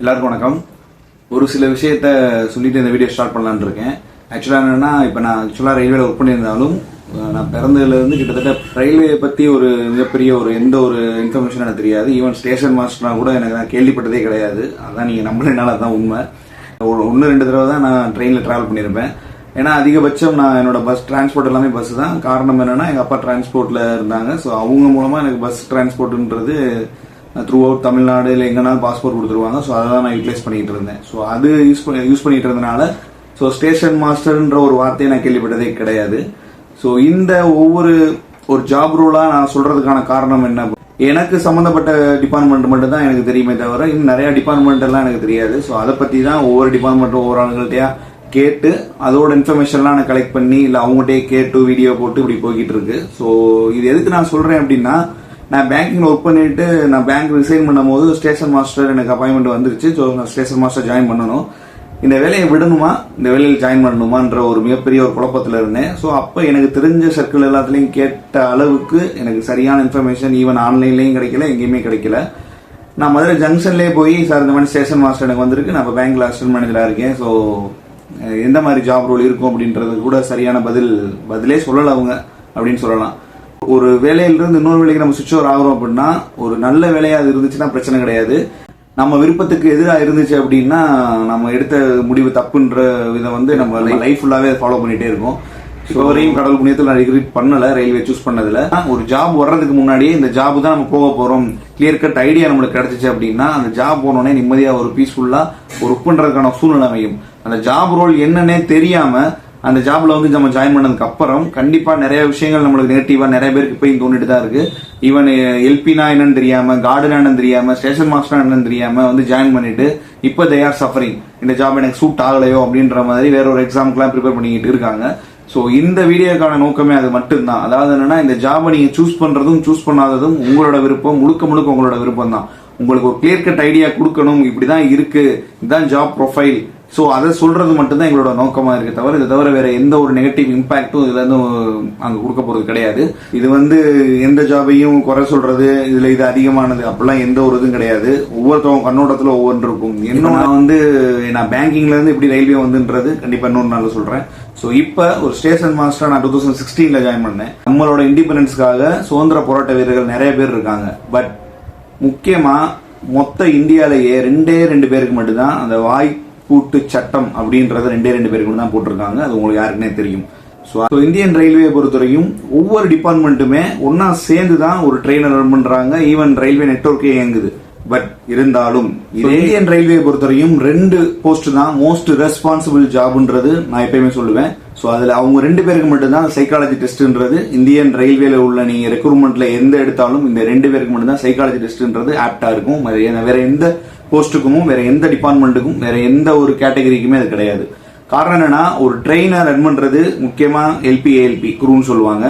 எல்லாருக்கும் வணக்கம். ஒரு சில விஷயத்த சொல்லிட்டு இந்த வீடியோ ஸ்டார்ட் பண்ணலான்னு இருக்கேன். ஆக்சுவலாக என்னன்னா இப்போ நான் ஆக்சுவலாக ரயில்வேல ஒர்க் பண்ணியிருந்தாலும் நான் பிறந்ததுல இருந்து கிட்டத்தட்ட ரயில்வே பற்றி ஒரு மிகப்பெரிய ஒரு எந்த ஒரு இன்ஃபர்மேஷன் எனக்கு தெரியாது. ஈவன் ஸ்டேஷன் மாஸ்டர்னா கூட எனக்கு நான் கேள்விப்பட்டதே கிடையாது. அதான் நீங்கள் நம்பலைனால தான் உண்மை. ஒரு ஒன்று ரெண்டு தடவை தான் நான் ட்ரெயினில் ட்ராவல் பண்ணியிருப்பேன். ஏன்னா அதிகபட்சம் நான் என்னோட பஸ் டிரான்ஸ்போர்ட் எல்லாமே பஸ் தான். காரணம் என்னன்னா எங்கள் அப்பா டிரான்ஸ்போர்ட்டில் இருந்தாங்க. ஸோ அவங்க மூலமாக எனக்கு பஸ் டிரான்ஸ்போர்ட்ன்றது த்ரூ அவுட் தமிழ்நாடு இல்லை எங்கனாலும் பாஸ்போர்ட் கொடுத்துருவாங்க. ஸோ அதை தான் நான் யூட்டிலைஸ் பண்ணிட்டு இருந்தேன். ஸோ அது யூஸ் பண்ணி யூஸ் பண்ணிட்டு இருந்தனால ஸோ ஸ்டேஷன் மாஸ்டர்ன்ற ஒரு வார்த்தையை நான் கேள்விப்பட்டதே கிடையாது. ஸோ இந்த ஒவ்வொரு ஒரு ஜாப் ரோலாக நான் சொல்றதுக்கான காரணம் என்ன? எனக்கு சம்மந்தப்பட்ட டிபார்ட்மெண்ட் மட்டும் தான் எனக்கு தெரியுமே தவிர இன்னும் நிறைய டிபார்ட்மெண்ட் எல்லாம் எனக்கு தெரியாது. ஸோ அதை பற்றி தான் ஒவ்வொரு டிபார்ட்மெண்ட்டும் ஒவ்வொரு ஆளுங்கள்ட்டையா கேட்டு அதோட இன்ஃபர்மேஷன்லாம் நான் கலெக்ட் பண்ணி இல்லை அவங்ககிட்டயே கேட்டு வீடியோ போட்டு இப்படி போய்கிட்டு இருக்கு. ஸோ இது எதுக்கு நான் சொல்கிறேன் அப்படின்னா நான் பேங்கிங்ல ஒர்க் பண்ணிட்டு நான் பேங்க் ரிசைன் பண்ணும்போது ஸ்டேஷன் மாஸ்டர் எனக்கு அப்பாயின்மெண்ட் வந்துருச்சு. ஸோ நான் ஸ்டேஷன் மாஸ்டர் ஜாயின் பண்ணணும். இந்த வேலையை விடணுமா? இந்த வேலையில் ஜாயின் பண்ணணுமான்ற ஒரு மிகப்பெரிய ஒரு குழப்பத்தில் இருந்தேன். ஸோ அப்போ எனக்கு தெரிஞ்ச சர்க்கிள் எல்லாத்துலேயும் கேட்ட அளவுக்கு எனக்கு சரியான இன்ஃபர்மேஷன் ஈவன் ஆன்லைன்லேயும் கிடைக்கல எங்கேயுமே கிடைக்கல. நான் மதுரை ஜங்ஷன்லேயே போய் சார் இந்த மாதிரி ஸ்டேஷன் மாஸ்டர் எனக்கு வந்திருக்கு. நான் இப்போ பேங்க்ல அசிஸ்டன்ட் மேனேஜராக இருக்கேன். ஸோ எந்த மாதிரி ஜாப் ரோல் இருக்கும் அப்படின்றது கூட சரியான பதில் பதிலே சொல்லலை அவங்க அப்படின்னு சொல்லலாம். ஒரு வேலையிலிருந்து இன்னொரு வேலைக்கு நம்ம சுவிட்ச் ஓவர் ஆகிறோம் அப்படின்னா ஒரு நல்ல வேலையா அது இருந்துச்சுன்னா பிரச்சனை கிடையாது. நம்ம விருப்பத்துக்கு எதிராக இருந்துச்சு அப்படின்னா நம்ம எடுத்த முடிவு தப்புன்ற இதை வந்து நம்ம லைஃப் ஃபுல்லாவே ஃபாலோ பண்ணிட்டே இருக்கோம். வரையும் கடல் புண்ணியத்தில் நான் ரிக்ரூட் பண்ணல ரயில்வே சூஸ் பண்ணதுல. ஒரு ஜாப் வர்றதுக்கு முன்னாடியே இந்த ஜாப் தான் நம்ம போக போறோம். கிளியர் கட் ஐடியா நம்மளுக்கு கிடைச்சிச்சு அப்படின்னா அந்த ஜாப் போனோடனே நிம்மதியா ஒரு பீஸ்ஃபுல்லா ஒர்க் பண்றதுக்கான சூழ்நிலை அமையும். அந்த ஜாப் ரோல் என்னன்னே தெரியாம அந்த ஜாப்ல வந்து நம்ம ஜாயின் பண்ணதுக்கு அப்புறம் கண்டிப்பா நிறைய விஷயங்கள் நம்மளுக்கு நெகட்டிவா நிறைய பேருக்கு போய் தோண்டிட்டு தான் இருக்கு ஈவன் எல்பினா என்னன்னு தெரியாம கார்டனா என்னன்னு தெரியாம ஸ்டேஷன் மாஸ்டர் என்னன்னு தெரியாம வந்து ஜாயின் பண்ணிட்டு இப்போ தே ஆர் சஃபரிங் இந்த ஜாப் எனக்கு சூட் ஆகலையோ அப்படின்ற மாதிரி வேற ஒரு எக்ஸாமுக்குலாம் ப்ரிப்பேர் பண்ணிக்கிட்டு இருக்காங்க. ஸோ இந்த வீடியோக்கான நோக்கமே அது மட்டும்தான். அதாவது என்னன்னா இந்த ஜாபை நீங்க சூஸ் பண்றதும் சூஸ் பண்ணாததும் உங்களோட விருப்பம் முழுக்க முழுக்க உங்களோட விருப்பம் தான் உங்களுக்கு ஒரு கிளியர் கட் ஐடியா கொடுக்கணும் இப்படிதான் இருக்கு. இதுதான் ஜாப் ப்ரொஃபைல் ஸோ அதை சொல்றது மட்டும்தான் எங்களோட நோக்கமா இருக்கு தவிர இதை தவிர வேற எந்த ஒரு நெகட்டிவ் இம்பாக்டும் இதுல இருந்து அங்க கொடுக்க போறது கிடையாது. இது வந்து எந்த ஜாபையும் குறை சொல்றது இதுல இது அதிகமானது அப்படிலாம் எந்த ஒரு இதுவும் கிடையாது. ஒவ்வொருத்தவங்க கண்ணோட்டத்துல ஒவ்வொன்று இருக்கும். இன்னும் நான் வந்து நான் பேங்கிங்ல இருந்து இப்படி ரயில்வே வந்துன்றது கண்டிப்பா இன்னொரு நாள் சொல்றேன். ஸோ இப்போ ஒரு ஸ்டேஷன் மாஸ்டர் நான் டூ தௌசண்ட் சிக்ஸ்டீன்ல ஜாயின் பண்ணேன். நம்மளோட இண்டிபெண்டன்ஸ்க்காக சுதந்திர போராட்ட வீரர்கள் நிறைய பேர் இருக்காங்க. பட் முக்கியமா மொத்த இந்தியாலேயே ரெண்டே ரெண்டு பேருக்கு மட்டும்தான் அந்த வாய்ப்பூட்டு சட்டம் அப்படின்றது ரெண்டே ரெண்டு பேருக்கு தான் போட்டிருக்காங்க. அது உங்களுக்கு யாருக்குன்னே தெரியும். ஸோ இந்தியன் ரயில்வே பொறுத்தவரையும் ஒவ்வொரு டிபார்ட்மெண்ட்டுமே ஒன்னா சேர்ந்து தான் ஒரு ட்ரெயினர் ரன் பண்றாங்க. ஈவன் ரயில்வே நெட்ஒர்க்கே இயங்குது. பட் இருந்தாலும் இந்தியன் ரயில்வே பொறுத்தவரையும் ரெண்டு போஸ்ட் தான் மோஸ்ட் ரெஸ்பான்சிபிள் ஜாப்ன்றது நான் எப்பயுமே சொல்லுவேன். ஸோ அதுல அவங்க ரெண்டு பேருக்கு மட்டும்தான் சைக்காலஜி டெஸ்ட்ன்றது இந்தியன் ரயில்வேல உள்ள நீங்க ரெக்ரூட்மெண்ட்ல எந்த எடுத்தாலும் இந்த ரெண்டு பேருக்கு மட்டும்தான் சைக்காலஜி டெஸ்ட்ன்றது ஆப்டா இருக்கும். வேற எந்த போஸ்ட்டுக்கும் வேற எந்த டிபார்ட்மெண்ட்டுக்கும் வேற எந்த ஒரு கேட்டகரிக்குமே அது கிடையாது. காரணம் என்னன்னா ஒரு ட்ரெயினை ரன் பண்றது முக்கியமா எல்பி ஏஎல்பி குரூன்னு சொல்லுவாங்க.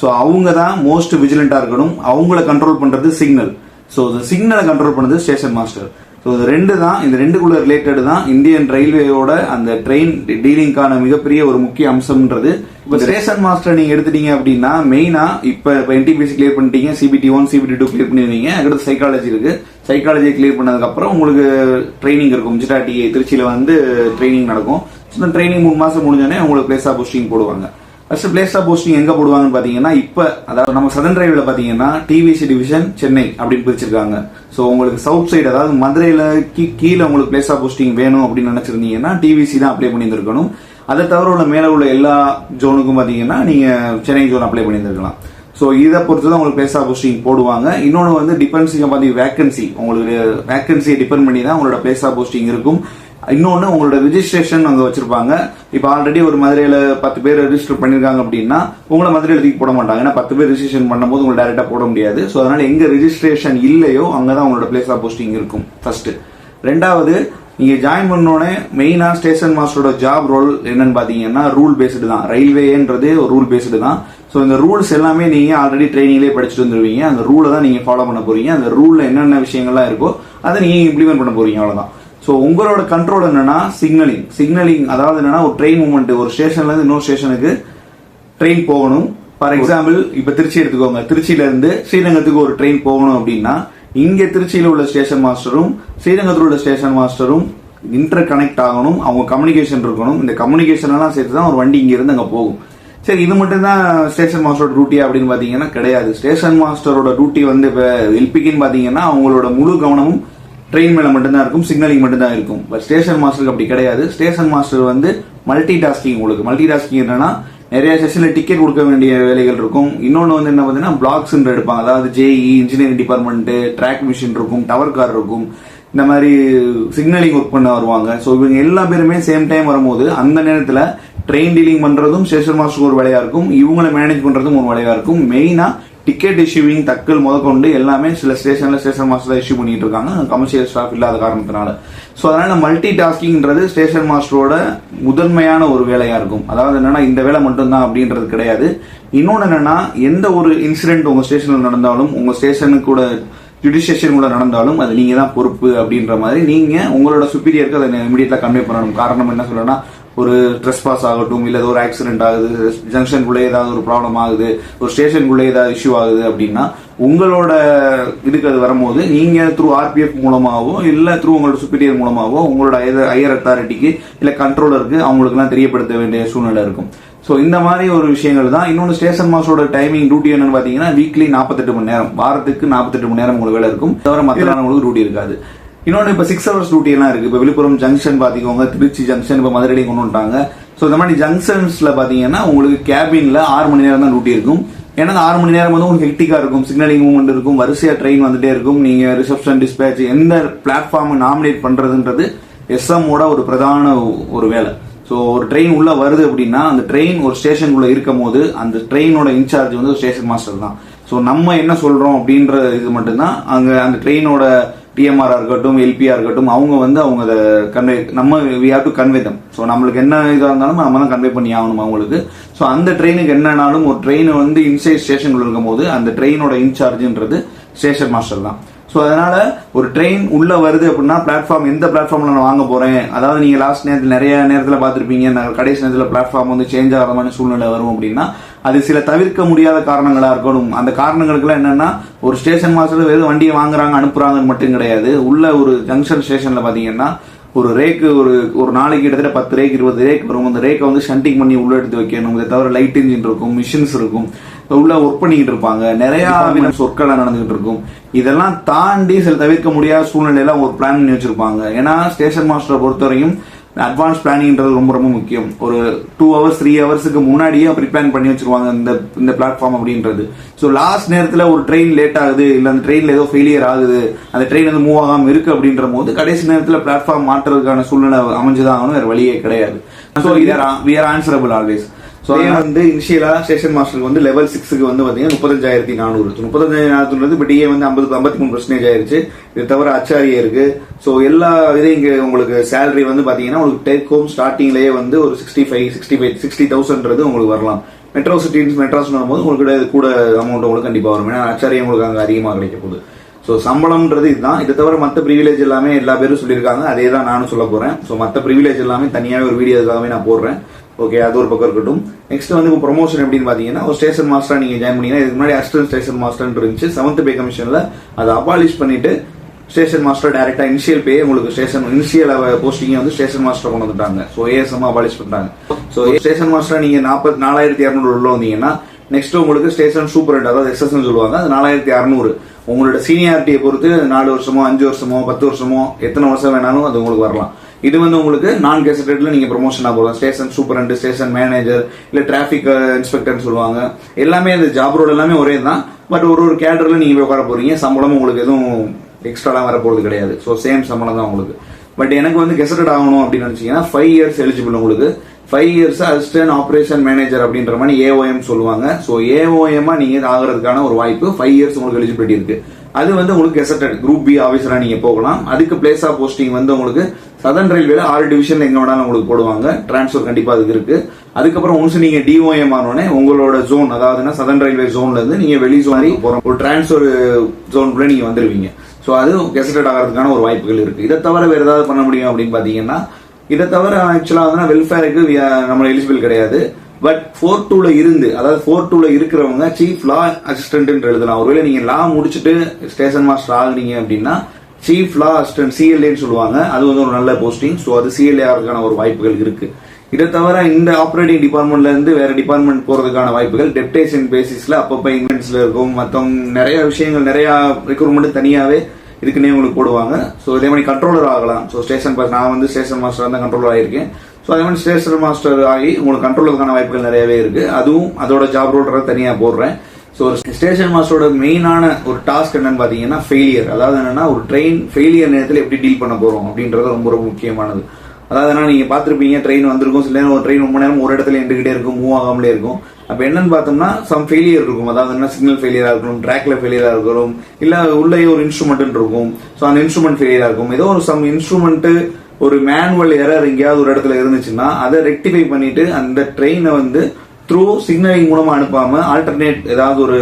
ஸோ அவங்க தான் மோஸ்ட் விஜிலண்டா இருக்கணும். அவங்கள கண்ட்ரோல் பண்றது சிக்னல் ஸோ சிக்னலை கண்ட்ரோல் பண்ணது ஸ்டேஷன் மாஸ்டர் ஸோ இது ரெண்டு தான் இந்த ரெண்டுக்குள்ள ரிலேட்டட் தான் இந்தியன் ரயில்வேயோட அந்த ட்ரெயின் டீலிங்கான மிகப்பெரிய ஒரு முக்கிய அம்சம்ன்றது. இப்போ ஸ்டேஷன் மாஸ்டர் நீங்க எடுத்துட்டீங்க அப்படின்னா மெயினா இப்போ இப்போ என்டிபிசி கிளியர் பண்ணிட்டீங்க CBT one CBT two clear பண்ணிருந்தீங்க. அடுத்து சைக்காலஜி இருக்கு. சைக்காலஜி கிளியர் பண்ணதுக்கு அப்புறம் உங்களுக்கு ட்ரைனிங் இருக்கும். ஜிடாடி திருச்சியில வந்து ட்ரைனிங் நடக்கும். ஸோ ட்ரைனிங் மூணு மாசம் முடிஞ்சோடனே உங்களுக்கு பிளேஸ் ஆஃப் போஸ்டிங் போடுவாங்க. ஃபர்ஸ்ட் பிளேஸ் ஆஃப் போஸ்டிங் எங்க போடுவாங்கன்னு பாத்தீங்கன்னா இப்ப அதாவது நம்ம சதன் டிரைவ்ல பாத்தீங்கன்னா டிவிசி டிவிஷன் சென்னை அப்படின்னு பிரிச்சிருக்காங்க. ஸோ உங்களுக்கு சவுத் சைடு அதாவது மதுரையில கீ- கீழே உங்களுக்கு பிளேஸ் ஆஃப் போஸ்டிங் வேணும் அப்படின்னு நினைச்சிருந்தீங்கன்னா டிவிசி தான் அப்ளை பண்ணியிருந்திருக்கணும். அதை தவிர உள்ள மேல உள்ள எல்லா ஜோனுக்கும் பாத்தீங்கன்னா நீங்க சென்னை ஜோன் அப்ளை பண்ணியிருந்திருக்கலாம். ஸோ இதை பொறுத்து தான் உங்களுக்கு பிளேஸ் ஆஃப் போஸ்டிங் போடுவாங்க. இன்னொன்று வந்து டிபெண்ட்ஸிங்க பார்த்தீங்க வேக்கன்சி உங்களுக்கு வேக்கன்சியை டிபெண்ட் பண்ணி தான் உங்களோட பிளேஸ் ஆஃப் போஸ்டிங் இருக்கும். இன்னொன்று உங்களோட ரிஜிஸ்ட்ரேஷன் அங்கே வச்சிருப்பாங்க. இப்போ ஆல்ரெடி ஒரு மதுரையில் பத்து பேர் ரெஜிஸ்டர் பண்ணியிருக்காங்க அப்படின்னா உங்களை மதுரையில் தூக்கி போட மாட்டாங்க. ஏன்னா பத்து பேர் ரிஜிஸ்ட்ரேஷன் பண்ணும்போது உங்களை டேரெக்டாக போட முடியாது. ஸோ அதனால் எங்கே ரிஜிஸ்ட்ரேஷன் இல்லையோ அங்கே தான் உங்களோட பிளேஸ் ஆஃப் போஸ்டிங் இருக்கும் ஃபர்ஸ்ட் ரெண்டாவது நீங்கள் ஜாயின் பண்ணோடனே மெயினாக ஸ்டேஷன் மாஸ்டரோட ஜாப் ரோல் என்னன்னு பார்த்தீங்கன்னா ரூல் பேஸ்டு தான். ரயில்வேன்றது ஒரு ரூல் பேஸ்டு தான். ஸோ இந்த ரூல்ஸ் எல்லாமே நீங்கள் ஆல்ரெடி ட்ரைனிங்லேயே படிச்சுட்டு வந்துருவீங்க. அந்த ரூலை தான் நீங்கள் ஃபாலோ பண்ண போகிறீங்க அந்த ரூலில் என்னென்ன விஷயங்கள்லாம் இருக்கோ அதை நீங்கள் இம்ப்ளிமெண்ட் பண்ண போகிறீங்க அவ்வளோதான் ஸோ உங்களோட கண்ட்ரோல் என்னன்னா சிக்னலிங் சிக்னலிங் அதாவது என்னன்னா ஒரு ட்ரெயின் மூமெண்ட் ஒரு ஸ்டேஷன்ல இருந்து இன்னொரு ஸ்டேஷனுக்கு ட்ரெயின் போகணும். ஃபார் எக்ஸாம்பிள் இப்ப திருச்சி எடுத்துக்கோங்க. திருச்சியில இருந்து ஸ்ரீரங்கத்துக்கு ஒரு ட்ரெயின் போகணும் அப்படின்னா இங்க திருச்சியில் உள்ள ஸ்டேஷன் மாஸ்டரும் ஸ்ரீரங்கத்தில் உள்ள ஸ்டேஷன் மாஸ்டரும் இன்டர் கனெக்ட் ஆகணும். அவங்க கம்யூனிகேஷன் இருக்கணும். இந்த கம்யூனிகேஷன் எல்லாம் சேர்த்து தான் ஒரு வண்டி இங்க இருந்து அங்க போகும். சரி இது மட்டும் தான் ஸ்டேஷன் மாஸ்டரோட டியூட்டி அப்படின்னு பாத்தீங்கன்னா கிடையாது. ஸ்டேஷன் மாஸ்டரோட டியூட்டி வந்து இப்ப எல்பிக்குன்னு பாத்தீங்கன்னா அவங்களோட முழு கவனமும் ட்ரெயின் மேல மட்டும்தான் இருக்கும் சிக்னலிங் மட்டும்தான் இருக்கும். பட் ஸ்டேஷன் மாஸ்டருக்கு அப்படி கிடையாது. ஸ்டேஷன் மாஸ்டர் வந்து மல்டி டாஸ்கிங் உங்களுக்கு. மல்டி டாஸ்கிங் என்னன்னா நிறைய செஷன்ல டிக்கெட் கொடுக்க வேண்டிய வேலைகள் இருக்கும். இன்னொன்று வந்து என்ன பார்த்தீங்கன்னா பிளாக்ஸ் எடுப்பாங்க. அதாவது JE engineering department track machine இருக்கும் டவர் கார் இருக்கும். இந்த மாதிரி சிக்னலிங் ஒர்க் பண்ண வருவாங்க. ஸோ இவங்க எல்லா பேருமே சேம் டைம் வரும்போது அந்த நேரத்தில் ட்ரெயின் டீலிங் பண்றதும் ஸ்டேஷன் மாஸ்டருக்கு ஒரு வேலையா இருக்கும். இவங்களை மேனேஜ் பண்றதும் ஒரு வேலையா இருக்கும். மெயினா டிக்கெட் இஷ்யூவிங் தக்கல் முதற்கொண்டு எல்லாமே சில ஸ்டேஷன்ல ஸ்டேஷன் மாஸ்டர் இஷ்யூ பண்ணிட்டு இருக்காங்க. கமர்ஷியல் ஸ்டாஃப் இல்லாத காரணத்தினால. ஸோ அதனால மல்டி டாஸ்கிங்ன்றது ஸ்டேஷன் மாஸ்டரோட முதன்மையான ஒரு வேலையா இருக்கும். அதாவது என்னன்னா இந்த வேலை மட்டும்தான் அப்படின்றது கிடையாது. இன்னொன்று என்னன்னா எந்த ஒரு இன்சிடென்ட் உங்க ஸ்டேஷன்ல நடந்தாலும் உங்க ஸ்டேஷனுக்கு கூட ஜுடிஷியேஷன் கூட நடந்தாலும் அது நீங்க தான் பொறுப்பு அப்படின்ற மாதிரி நீங்க உங்களோட சுப்பீரியருக்கு அதை இமீடியட்டா கன்வே பண்ணணும். காரணம் என்ன சொல்லணும்னா ஒரு ட்ரெஸ் பாஸ் ஆகட்டும் இல்ல ஒரு ஆக்சிடென்ட் ஆகுது ஜங்ஷனுக்குள்ளே ஏதாவது ஒரு ப்ராப்ளம் ஆகுது ஒரு ஸ்டேஷனுக்குள்ளே ஏதாவது இஷ்யூ ஆகுது அப்படின்னா உங்களோட இதுக்கு அது வரும்போது நீங்க த்ரூ ஆர்பிஎஃப் மூலமாவோ இல்ல த்ரூ உங்களோட சுப்பீரியர் மூலமாவோ உங்களோட ஹையர் அத்தாரிட்டிக்கு இல்ல கண்ட்ரோலருக்கு அவங்களுக்கு எல்லாம் தெரியப்படுத்த வேண்டிய சூழ்நிலை இருக்கும். ஸோ இந்த மாதிரி ஒரு விஷயங்கள் தான். இன்னொன்று ஸ்டேஷன் மாஸ்டரோட டைமிங் டியூட்டி என்னன்னு பார்த்தீங்கன்னா வீக்லி நாற்பத்தெட்டு மணி நேரம். வாரத்துக்கு நாற்பத்தெட்டு மணி நேரம் உங்களுக்கு வேலை இருக்கும். தவிர மற்ற நேரங்களுக்கு டியூட்டி இருக்காது. இன்னொன்று இப்போ சிக்ஸ் ஹவர்ஸ் டியூட்டி எல்லாம் இருக்கு. இப்போ விழுப்புரம் ஜங்ஷன் பார்த்துக்கோங்க திருச்சி ஜங்ஷன் இப்போ மதுரையிலையும் கொண்டு வந்துட்டாங்க. ஸோ இந்த மாதிரி ஜங்ஷன்ஸ்ல பார்த்தீங்கன்னா உங்களுக்கு கேபின்ல ஆறு மணி நேரம் தான் டியூட்டி இருக்கும். ஏன்னா ஆறு மணி நேரம் வந்து உங்களுக்கு ஹெக்டிக்கா இருக்கும். சிக்னலிங் மூவ்மெண்ட் இருக்கும் வரிசையா ட்ரெயின் வந்துட்டே இருக்கும். நீங்க ரிசப்ஷன் டிஸ்பேச் எந்த பிளாட்ஃபார்ம் நாமினேட் பண்றதுன்றது எஸ்எம்மோட ஒரு பிரதான ஒரு வேலை. ஸோ ஒரு ட்ரெயின் உள்ள வருது அப்படின்னா அந்த ட்ரெயின் ஒரு ஸ்டேஷனுக்குள்ள இருக்கும் போது அந்த ட்ரெயினோட இன்சார்ஜ் வந்து ஸ்டேஷன் மாஸ்டர் தான். ஸோ நம்ம என்ன சொல்றோம் அப்படின்ற இது மட்டும்தான். அங்க அந்த ட்ரெயினோட டிஎம்ஆராக இருக்கட்டும் எல்பியாக இருக்கட்டும் அவங்க வந்து அவங்க அதை கன்வே நம்ம we have to convey them so நம்மளுக்கு என்ன இதாக இருந்தாலும் நம்ம தான் கன்வே பண்ணி ஆகணும் அவங்களுக்கு. ஸோ அந்த ட்ரெயினுக்கு என்னன்னாலும் ஒரு ட்ரெயின் வந்து இன்சைட் ஸ்டேஷனுக்குள்ள இருக்கும் போது அந்த ட்ரெயினோட இன்சார்ஜ்ன்றது ஸ்டேஷன் மாஸ்டர் தான். ஸோ அதனால ஒரு ட்ரெயின் உள்ள வருது அப்படின்னா பிளாட்ஃபார்ம் எந்த பிளாட்ஃபார்ம்ல நான் வாங்க போறேன்? அதாவது நீங்க லாஸ்ட் நேரத்தில் நிறைய நேரத்தில் பார்த்துருப்பீங்க நாங்கள் கடைசி நேரத்தில் பிளாட்ஃபார்ம் வந்து சேஞ்ச் ஆகிற மாதிரி சூழ்நிலை வரும் அப்படின்னா அது சில தவிர்க்க முடியாத காரணங்களா இருக்கணும். அந்த காரணங்களுக்குலாம் என்னன்னா ஒரு ஸ்டேஷன் மாஸ்டர் வெறும் வண்டியை வாங்குறாங்க அனுப்புறாங்கன்னு மட்டும் கிடையாது. உள்ள ஒரு ஜங்ஷன் ஸ்டேஷன்ல பாத்தீங்கன்னா ஒரு ரேக்கு ஒரு ஒரு நாளைக்கு கிட்டத்தட்ட பத்து ரேக் இருபது ரேக் வரும். அந்த ரேக்கை வந்து ஷண்டிங் பண்ணி உள்ள எடுத்து வைக்கணும். இதை தவிர லைட் இன்ஜின் இருக்கும் மிஷின்ஸ் இருக்கும். உள்ள ஒர்க் பண்ணிக்கிட்டு இருப்பாங்க. நிறைய சொற்கள் நடந்துகிட்டு இருக்கும். இதெல்லாம் தாண்டி சில தவிர்க்க முடியாத சூழ்நிலையில ஒரு பிளான் பண்ணி வச்சிருப்பாங்க. ஏன்னா ஸ்டேஷன் மாஸ்டரை பொறுத்தவரையும் அட்வான்ஸ் பிளானிங்ன்றது ரொம்ப ரொம்ப முக்கியம். ஒரு டூ ஹவர்ஸ் த்ரீ ஹவர்ஸுக்கு முன்னாடியே ப்ரிப்ளான் பண்ணி வச்சிருவாங்க இந்த இந்த பிளாட்ஃபார்ம் அப்படின்றது. ஸோ லாஸ்ட் நேரத்தில் ஒரு ட்ரெயின் லேட் ஆகுது இல்லை அந்த ட்ரெயினில் ஏதோ ஃபெயிலியர் ஆகுது அந்த ட்ரெயின் வந்து மூவ் ஆகாமல் இருக்கு அப்படின்ற போது கடைசி நேரத்தில் பிளாட்ஃபார்ம் மாற்றுறதுக்கான சூழ்நிலை அமைஞ்சுதான் ஆகணும் வேறு வழியே கிடையாது. So we are answerable always so வந்து இனிஷியலாக ஸ்டேஷன் மாஸ்டருக்கு வந்து லெவல் சிக்ஸுக்கு வந்து பார்த்தீங்கன்னா முப்பத்தஞ்சாயிரத்தி நானூறு முப்பத்தஞ்சாயிரத்துன்றது இப்போ டிஏ வந்து ஐம்பது ஐம்பத்தி மூணு பர்சன்டேஜ் ஆயிருச்சு. இது தவிர அச்சாரியே இருக்கு. ஸோ எல்லா இதையும் இங்கே உங்களுக்கு சேலரி வந்து பார்த்தீங்கன்னா உங்களுக்கு டேக் ஹோம் ஸ்டார்டிங்லேயே வந்து ஒரு sixty five sixty five sixty தௌசண்ட்றது உங்களுக்கு வரலாம். மெட்ரோ சிட்டிஸ் மெட்ராஸ் வரும்போது உங்களுக்கு கூட அமௌண்ட் உங்களுக்கு கண்டிப்பாக வரும். ஏன்னா அச்சாரியம் உங்களுக்கு அங்கே அதிகமாக கிடைக்க போகுது. ஸோ சம்பளம்ன்றது இதுதான். இதை தவிர மற்ற ப்ரிவிலேஜ் எல்லாமே எல்லா பேரும் சொல்லியிருக்காங்க. அதே தான் நானும் சொல்ல போகிறேன் ஸோ மற்ற ப்ரிவிலேஜ் எல்லாமே தனியாகவே ஒரு வீடியோக்காகவே நான் போடுறேன். ஓகே அது ஒரு பக்கம் இருக்கட்டும். நெக்ஸ்ட் வந்து இப்போ ப்ரொமோஷன் எப்படின்னு பாத்தீங்கன்னா ஒரு ஸ்டேஷன் மாஸ்டரா நீங்க ஜாயின் பண்ணீங்கன்னா இதுக்கு முன்னாடி அசிஸ்டன்ட் ஸ்டேஷன் மாஸ்டர்னு இருந்துச்சு. செவன்த் பே கமிஷன்ல அதை அபாலிஷ் பண்ணிட்டு ஸ்டேஷன் மாஸ்டர் டைரக்டா இனிஷியல் பே உங்களுக்கு ஸ்டேஷன் இனிஷியல் போஸ்டிங் வந்து ஸ்டேஷன் மாஸ்டர் கொண்டு வந்துட்டாங்க. ஸோ ஏஎஸ்எம் அபாலிஷ் பண்ணிட்டாங்க. ஸோ ஸ்டேஷன் மாஸ்டர் நீங்க நாற்பத்தி நாலாயிரத்தி இரநூறு உள்ள வந்தீங்கன்னா நெக்ஸ்ட் உங்களுக்கு ஸ்டேஷன் சூப்பரண்ட் அதாவது எஸ்எஸ்என் சொல்லுவாங்க அது நாலாயிரத்தி அறுநூறு. உங்களோட சீனியாரிட்டியை பொறுத்து நாலு வருஷமோ அஞ்சு வருஷமோ பத்து வருஷமோ எத்தனை வருஷம் வேணாலும் அது உங்களுக்கு வரலாம். இது வந்து உங்களுக்கு நான் கெசட்டட்ல நீங்க ப்ரொமோஷனா போகலாம் ஸ்டேஷன் சூப்பரண்ட் ஸ்டேஷன் மேனேஜர் இல்ல டிராபிக் இன்ஸ்பெக்டர் uh, சொல்லுவாங்க. எல்லாமே அந்த ஜாப் ரோல் எல்லாமே ஒரே தான். பட் ஒரு ஒரு கேடர்ல நீங்க போய் உட்கார போறீங்க. சம்பளமும் உங்களுக்கு எதுவும் எக்ஸ்ட்ராலாம் வர போறது கிடையாது. ஸோ சேம் சம்பளம் தான் உங்களுக்கு. பட் எனக்கு வந்து கெசட்டட் ஆகணும் அப்படின்னு நினைச்சீங்கன்னா ஃபைவ் இயர்ஸ் எலிஜிபிள் உங்களுக்கு. Five years assistant operation manager அப்படின்ற மாதிரி ஏஓஎம் சொல்லுவாங்க. ஸோ ஏஓஎம்மா நீங்க ஆகிறதுக்கான ஒரு வாய்ப்பு. ஃபைவ் இயர்ஸ் உங்களுக்கு எலிஜிபிலிட்டி இருக்கு. அது வந்து உங்களுக்கு கெசட்டட் குரூப் பி ஆஃபீஸராக நீங்கள் போகலாம். அதுக்கு பிளேஸ் ஆஃப் போஸ்டிங் வந்து உங்களுக்கு சதன் ரயில்வேல ஆறு டிவிஷன் எங்கே வேணாலும் உங்களுக்கு போடுவாங்க. டிரான்ஸ்ஃபர் கண்டிப்பாக அதுக்கு இருக்கு. அதுக்கப்புறம் ஒன்ஸ் நீங்கள் டிஓஎம் ஆனோடனே உங்களோட ஜோன் அதாவதுன்னா சதன் ரயில்வே ஜோன்ல இருந்து நீங்கள் வெளி ஜோன் போறோம். ஒரு டிரான்ஸ்ஃபர் ஜோனுக்குள்ள நீங்கள் வந்துருவீங்க. ஸோ அது கெசட்டட் ஆகிறதுக்கான ஒரு வாய்ப்புகள் இருக்கு. இதை தவிர வேறு ஏதாவது பண்ண முடியும் அப்படின்னு பார்த்தீங்கன்னா இதை தவிர ஆக்சுவலாக வந்து வெல்ஃபேருக்கு நம்ம எலிஜிபிள் கிடையாது. பட் ஃபோர் டூல இருந்து அதாவது ஃபோர் டூல இருக்கிறவங்க சீஃப் லா அசிஸ்டன்ட் எழுதலாம். ஒருவேளை நீங்க லா முடிச்சுட்டு ஸ்டேஷன் மாஸ்டர் ஆகுனீங்க அப்படின்னா சீஃப் லா அசிஸ்டன்ட் சிஎல்ஏன்னு சொல்லுவாங்க. அது வந்து ஒரு நல்ல போஸ்டிங் ஸோ அது சிஎல்ஏ ஆகிறதுக்கான ஒரு வாய்ப்புகள் இருக்கு. இதை தவிர இந்த ஆப்ரேட்டிங் டிபார்ட்மெண்ட்ல இருந்து வேற டிபார்ட்மெண்ட் போறதுக்கான வாய்ப்புகள் டெப்டேஷன் பேசிஸ்ல அப்பப்ப இன்வென்ட்ஸ்ல இருக்கும். மற்றவங்க நிறைய விஷயங்கள் நிறைய ரெக்ரூட்மெண்ட் தனியாவே இதுக்குன்னே உங்களுக்கு போடுவாங்க. ஸோ இதே மாதிரி கண்ட்ரோலர் ஆகலாம். ஸோ ஸ்டேஷன் நான் வந்து ஸ்டேஷன் மாஸ்டர் தான் கண்ட்ரோலர் ஆயிருக்கேன். ஸோ அதே மாதிரி ஸ்டேஷன் மாஸ்டர் ஆகி உங்களுக்கு கண்ட்ரோலுக்கான வாய்ப்புகள் நிறையவே இருக்கு. அதுவும் அதோட ஜாப் ரோல் தனியாக போடுறேன். ஸோ ஸ்டேஷன் மாஸ்டரோட மெயினான ஒரு டாஸ்க் என்னன்னு பார்த்தீங்கன்னா ஃபெயிலியர் அதாவது என்னன்னா ஒரு ட்ரெயின் ஃபெயிலியர் நேரத்தில் எப்படி டீல் பண்ண போகிறோம் அப்படின்றது ரொம்ப ரொம்ப முக்கியமானது. அதாவது என்ன நீங்க பார்த்திருப்பீங்க ட்ரெயின் வந்திருக்கும். சில நேரம் ஒரு ட்ரெயின் ரொம்ப நேரம் ஒரு இடத்துல நின்றுகிட்டே இருக்கும் மூவ் ஆகாமலே இருக்கும். அப்ப என்னன்னு பார்த்தோம்னா சம் ஃபெயிலியர் இருக்கும். அதாவது என்ன சிக்னல் ஃபெயிலியரா இருக்கணும் ட்ராக்ல ஃபெயிலியரா இருக்கணும் இல்ல உள்ளே ஒரு இன்ஸ்ட்ருமெண்ட் இருக்கும். ஸோ அந்த இன்ஸ்ட்ருமெண்ட் ஃபெயிலியரா இருக்கும். ஏதோ ஒரு சம் இன்ஸ்ட்ருமெண்ட் ஒரு மேனுவல் எரர் எங்கேயாவது ஒரு இடத்துல இருந்துச்சுன்னா அதை ரெக்டிஃபை பண்ணிட்டு அந்த ட்ரெயினை வந்து த்ரூ சிக்னலிங் மூலமா அனுப்பாம ஆல்டர்னேட் ஏதாவது ஒரு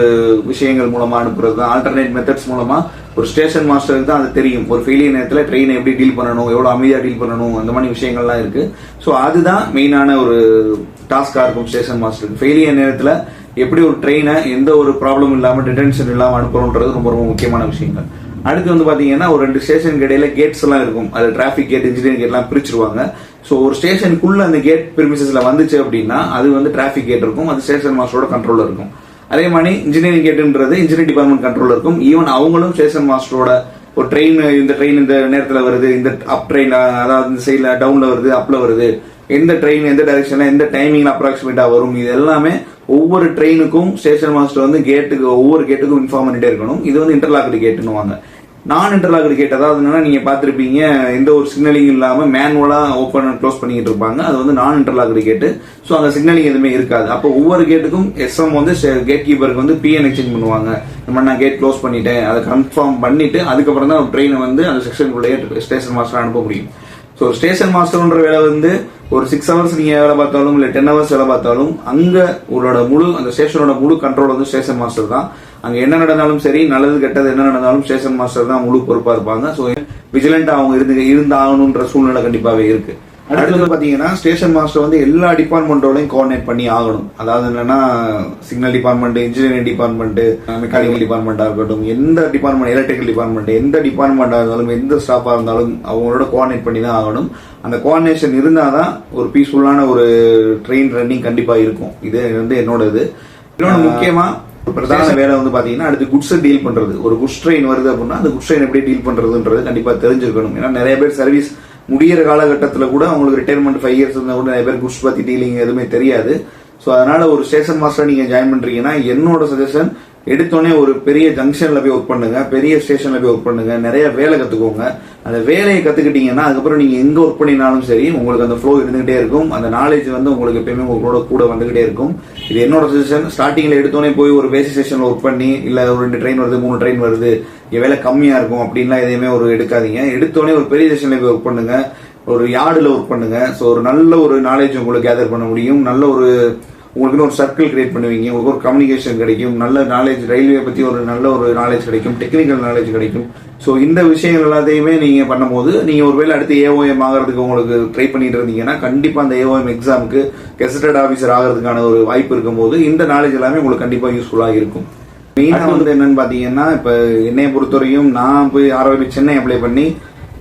விஷயங்கள் மூலமா அனுப்புறது தான் ஆல்டர்னேட் மெத்தட்ஸ் மூலமா ஒரு ஸ்டேஷன் மாஸ்டருக்கு தான் அது தெரியும். ஒரு ஃபெயிலியர் நேரத்தில் ட்ரெயினை எப்படி டீல் பண்ணணும் எவ்வளோ அமைதியாக டீல் பண்ணணும் அந்த மாதிரி விஷயங்கள்லாம் இருக்கு. ஸோ அதுதான் மெயினான ஒரு டாஸ்காக இருக்கும் ஸ்டேஷன் மாஸ்டருக்கு ஃபெயிலியர் நேரத்தில் எப்படி ஒரு ட்ரெயினை எந்த ஒரு ப்ராப்ளம் இல்லாமல் டிடென்ஷன் இல்லாமல் அனுப்புறோன்றது ரொம்ப ரொம்ப முக்கியமான விஷயங்கள். அடுத்து வந்து பாத்தீங்கன்னா ஒரு ரெண்டு ஸ்டேஷனுக்கு இடையில கேட்ஸ் எல்லாம் இருக்கும். அது டிராபிக் கேட் இன்ஜினியரிங் கேட் எல்லாம் பிரிச்சிருவாங்க. ஸோ ஒரு ஸ்டேஷனுக்குள்ள அந்த கேட் பிரிமிசஸில் வந்துச்சு அப்படின்னா அது வந்து டிராபிக் கேட் இருக்கும். அது ஸ்டேஷன் மாஸ்டரோட கண்ட்ரோல் இருக்கும். அதே மாதிரி இன்ஜினியரிங் கேட்டுன்றது இன்ஜினியரிங் டிபார்ட்மெண்ட் கண்ட்ரோல் இருக்கும். ஈவன் அவங்களும் ஸ்டேஷன் மாஸ்டரோட ஒரு ட்ரெயின் இந்த ட்ரெயின் இந்த நேரத்தில் வருது இந்த அப் ட்ரெயின் அதாவது இந்த சைடில் டவுன்ல வருது அப்ல வருது. எந்த ட்ரெயின் எந்த டைரக்ஷன்ல எந்த டைமிங்ல அப்ராக்சிமேட்டா வரும் இது எல்லாமே ஒவ்வொரு ட்ரெயினுக்கும் ஸ்டேஷன் மாஸ்டர் வந்து கேட்டுக்கு ஒவ்வொரு கேட்டுக்கும் இன்ஃபார்ம் பண்ணிட்டே இருக்கணும். இது வந்து இன்டர்லாக்டு கேட்டுன்னு நான் இன்டர்லாக்டு கேட் அதாவது என்னன்னா நீங்க பாத்திருப்பீங்க எந்த ஒரு சிக்னலிங் இல்லாம மேனுவலா ஓப்பன் அண்ட் க்ளோஸ் பண்ணிட்டு இருப்பாங்க. அது வந்து நான் இன்டர்லாக்டு கேட்டு ஸோ அந்த சிக்னலிங் எதுவுமே இருக்காது. அப்போ ஒவ்வொரு கேட்டுக்கும் எஸ்எம் வந்து கேட் கீப்பருக்கு வந்து பிஎன் எக்ஸ்சேஞ்ச் பண்ணுவாங்க. நம்ம நான் கேட் க்ளோஸ் பண்ணிட்டேன். அதை கன்ஃபார்ம் பண்ணிட்டு அதுக்கப்புறம் தான் ட்ரெயினை வந்து அந்த செக்ஷனுக்குள்ளேயே ஸ்டேஷன் மாஸ்டர் அனுப்ப முடியும். ஸோ ஸ்டேஷன் மாஸ்டர்ன்ற வேலை வந்து ஒரு சிக்ஸ் ஹவர்ஸ் நீங்கள் வேலை பார்த்தாலும் இல்லை டென் ஹவர்ஸ் வேலை பார்த்தாலும் அங்கே உங்களோட முழு அந்த ஸ்டேஷனோட முழு கண்ட்ரோல் வந்து ஸ்டேஷன் மாஸ்டர் தான். அங்கே என்ன நடந்தாலும் சரி நல்லது கெட்டது என்ன நடந்தாலும் ஸ்டேஷன் மாஸ்டர் தான் முழு பொறுப்பாக இருப்பாங்க. ஸோ விஜிலண்டாக அவங்க இருந்து இருந்தாகணுன்ற சூழ்நிலை கண்டிப்பாகவே இருக்குது அடுத்து வந்து பாத்தீங்கன்னா ஸ்டேஷன் மாஸ்டர் வந்து எல்லா டிபார்ட்மெண்டோடையும் கோஆர்டினேட் பண்ணி ஆகணும். அதாவது என்னன்னா signal department engineering department mechanical டிபார்ட்மெண்டா இருக்கட்டும் எந்த டிபார்ட்மெண்ட் எலக்ட்ரிக்கல் டிபார்ட்மெண்ட் எந்த டிபார்ட்மெண்டா இருந்தாலும் எந்த ஸ்டாஃபா இருந்தாலும் அவங்களோட கோஆர்டினேட் பண்ணி தான் ஆகணும். அந்த கோஆர்டினேஷன் இருந்தாதான் ஒரு பீஸ்ஃபுல்லான ஒரு ட்ரெயின் ரன்னிங் கண்டிப்பா இருக்கும். இது வந்து என்னோட இது இன்னொன்று முக்கியமா ஒரு பிரதான வேலை வந்து பாத்தீங்கன்னா அடுத்து குட்ஸ் டீல் பண்றது. ஒரு குட்ஸ் ட்ரெயின் வருது அப்படின்னா அந்த குட்ஸ் ட்ரெயின் எப்படி டீல் பண்றதுன்றது கண்டிப்பா தெரிஞ்சிருக்கணும். ஏன்னா நிறைய பேர் சர்வீஸ் முடியிற காலகட்டத்தில் கூட அவங்களுக்கு ரிட்டையர்மெண்ட் ஃபைவ் இயர்ஸ் இருந்தால் கூட நிறைய பேர் குட்ஸ் பற்றி டீலிங் எதுவுமே தெரியாது. ஸோ அதனால ஒரு ஸ்டேஷன் மாஸ்டர் நீங்கள் ஜாயின் பண்ணுறீங்கன்னா என்னோட சஜஷன் எடுத்தோடனே ஒரு பெரிய ஜங்ஷன்ல போய் ஒர்க் பண்ணுங்க பெரிய ஸ்டேஷன்ல போய் ஒர்க் பண்ணுங்க நிறைய வேலை கத்துக்கோங்க. அந்த வேலையை கத்துக்கிட்டீங்கன்னா அதுக்கப்புறம் நீங்க எங்க ஒர்க் பண்ணினாலும் சரி உங்களுக்கு அந்த ஃப்ளோ இருந்துகிட்டே இருக்கும். அந்த நாலேஜ் வந்து உங்களுக்கு எப்பயுமே உங்களோட கூட வந்துகிட்டே இருக்கும். இது என்னோட சஜஷன் ஸ்டார்டிங்ல எடுத்தோடனே போய் ஒரு பேசிக் ஸ்டேஷன்ல ஒர்க் பண்ணி இல்ல ஒரு ரெண்டு ட்ரெயின் வருது மூணு ட்ரெயின் வருது இங்க வேலை கம்மியா இருக்கும் அப்படின்லாம் எதையுமே ஒரு எடுக்காதீங்க. எடுத்தோடனே ஒரு பெரிய ஸ்டேஷன்ல போய் ஒர்க் பண்ணுங்க. ஒரு யார்டில் ஒர்க் பண்ணுங்க. ஸோ ஒரு நல்ல ஒரு நாலேஜ் உங்களுக்கு கேதர் பண்ண முடியும். நல்ல ஒரு உங்களுக்கு ஒரு சர்க்கிள் கிரியேட் பண்ணுவீங்க. உங்களுக்கு ஒரு கம்யூனிகேஷன் கிடைக்கும். நல்ல நாலேஜ் ரயில்வே பத்தி ஒரு நல்ல ஒரு நாலேஜ் கிடைக்கும். டெக்னிக்கல் நாலேஜ் கிடைக்கும். ஸோ இந்த விஷயங்கள் எல்லாத்தையுமே நீங்க பண்ணும்போது நீங்க ஒருவேளை அடுத்து ஏஓஎம் ஆகிறதுக்கு உங்களுக்கு ட்ரை பண்ணிட்டு இருந்தீங்கன்னா கண்டிப்பா அந்த ஏஓஎம் எக்ஸாமுக்கு கெசட்டட் ஆஃபீஸர் ஆகிறதுக்கான ஒரு வாய்ப்பு இருக்கும்போது இந்த நாலேஜ் எல்லாமே உங்களுக்கு கண்டிப்பா யூஸ்ஃபுல்லா இருக்கும். மெயினா வந்து என்னன்னு பாத்தீங்கன்னா இப்ப என்னைய பொறுத்தவரையும் நான் போய் ஆர்ஆர்பி சென்னை அப்ளை பண்ணி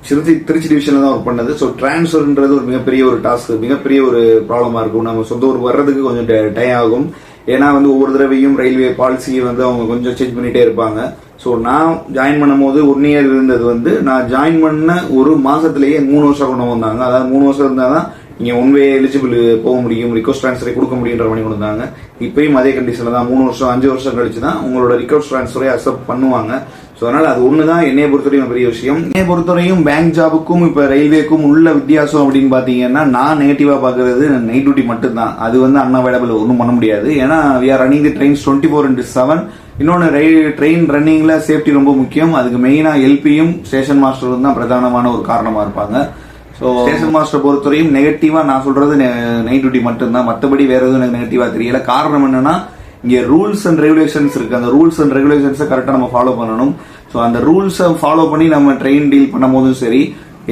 திருச்சி திருச்சி டிவிஷன்ல தான் ஒர்க் பண்ணது. ஸோ டிரான்ஸ்ஃபர்ன்றது ஒரு மிகப்பெரிய ஒரு டாஸ்க் மிகப்பெரிய ஒரு ப்ராப்ளமா இருக்கும். நம்ம சொந்த ஊருக்கு வர்றதுக்கு கொஞ்சம் டைம் ஆகும். ஏன்னா வந்து ஒவ்வொரு தடவையும் ரயில்வே பாலிசி வந்து அவங்க கொஞ்சம் சேஞ்ச் பண்ணிட்டே இருப்பாங்க. ஸோ நான் ஜாயின் பண்ணும்போது ஒன் இயர் இருந்தது வந்து நான் ஜாயின் பண்ண ஒரு மாசத்திலேயே மூணு வருஷம் கொண்டு வந்தாங்க. அதாவது மூணு வருஷம் இருந்தாதான் நீங்க ஒன் வே எலிஜிபிள் போக முடியும் ரிக்வஸ்ட் ட்ரான்ஸ்ஃபரை கொடுக்க முடியுன்ற பண்ணி கொண்டு வந்தாங்க இப்பயும் அதே கண்டிஷனில் தான் மூணு வருஷம் அஞ்சு வருஷம் கழிச்சு தான் உங்களோட ரிக்வஸ்ட் ட்ரான்ஸ்ஃபரை அக்செப்ட் பண்ணுவாங்க. ஸோ அதனால் அது ஒன்று தான் என்னையை பொறுத்தவரையும் பெரிய விஷயம். என்னை பொறுத்தவரையும் பேங்க் ஜாபுக்கும் இப்போ ரயில்வேக்கும் உள்ள வித்தியாசம் அப்படின்னு பார்த்தீங்கன்னா நான் நெகட்டிவாக பார்க்குறது நைட் டியூட்டி மட்டும்தான். அது வந்து அன்அவைலபிள் ஒன்றும் பண்ண முடியாது. ஏன்னா we are running the trains twenty four into seven இன்னொன்று ரயில் ட்ரெயின் ரன்னிங்கில் சேஃப்டி ரொம்ப முக்கியம். அதுக்கு மெயினாக எல்பியும் ஸ்டேஷன் மாஸ்டரும் தான் பிரதானமான ஒரு காரணமாக இருப்பாங்க. ஸோ ஸ்டேஷன் மாஸ்டர் பொறுத்தவரையும் நெகட்டிவாக நான் சொல்கிறது நைட் டியூட்டி மட்டும்தான். மற்றபடி வேறு எதுவும் எனக்கு நெகட்டிவாக தெரியல. காரணம் என்னன்னா இங்கே ரூல்ஸ் அண்ட் ரெகுலேஷன்ஸ் இருக்கு. அந்த ரூல்ஸ் அண்ட் ரெகுலேஷன்ஸை கரெக்டாக நம்ம ஃபாலோ பண்ணணும். ஸோ அந்த ரூல்ஸை ஃபாலோ பண்ணி நம்ம ட்ரெயின் டீல் பண்ணும் போதும் சரி